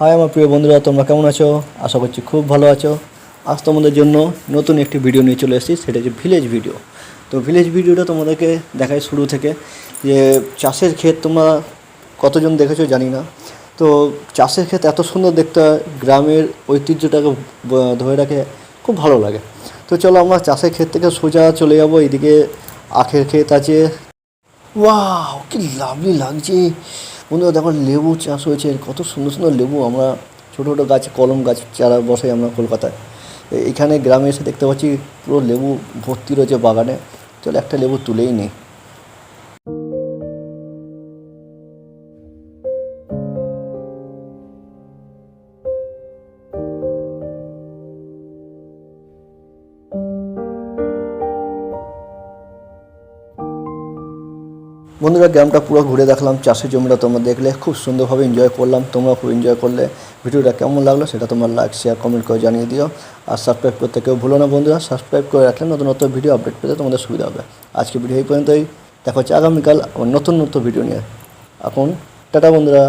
High আমার প্রিয় বন্ধুরা, তোমরা কেমন আছো? আশা করছি খুব ভালো আছো। আজ তোমাদের জন্য নতুন একটি ভিডিও নিয়ে চলে এসেছি, সেটা হচ্ছে ভিলেজ ভিডিও তো ভিলেজ ভিডিওটা তোমাদেরকে দেখাই শুরু থেকে যে চাষের ক্ষেত তোমরা কতজন দেখেছ জানি না। তো চাষের ক্ষেত এত সুন্দর দেখতে, গ্রামের ঐতিহ্যটাকে ধরে রাখে, খুব ভালো লাগে। তো চলো আমরা চাষের ক্ষেত থেকে সোজা চলে যাব এইদিকে আখের ক্ষেত আছে। ওয়াও কি লাভলি লাগছে। বন্ধুরা, দেখো লেবু চাষ হয়েছে, কত সুন্দর সুন্দর লেবু আমরা ছোটো ছোটো গাছ, কলম গাছ চারা বসাই আমরা কলকাতায়। এখানে গ্রামে এসে দেখতে পাচ্ছি পুরো লেবু ভর্তি রয়েছে বাগানে। চলো একটা লেবু তুলেই নেই। বন্ধুরা, গ্রামটা পুরো ঘুরে দেখলাম, চাষের জমিটা তোমরা দেখলে, খুব সুন্দরভাবে এনজয় করলাম তোমরা খুব এনজয় করলে। ভিডিওটা কেমন লাগল সেটা তোমার লাইক শেয়ার কমেন্ট করে জানিয়ে দিও। আর সাবস্ক্রাইব করতে কেউ ভুলো না বন্ধুরা সাবস্ক্রাইব করে রাখলে নতুন নতুন ভিডিও আপডেট পেতে তোমাদের সুবিধা হবে। আজকে ভিডিও এই পর্যন্তই, দেখা হচ্ছে আগামীকাল আমার নতুন নতুন ভিডিও নিয়ে। এখন টাটা বন্ধুরা।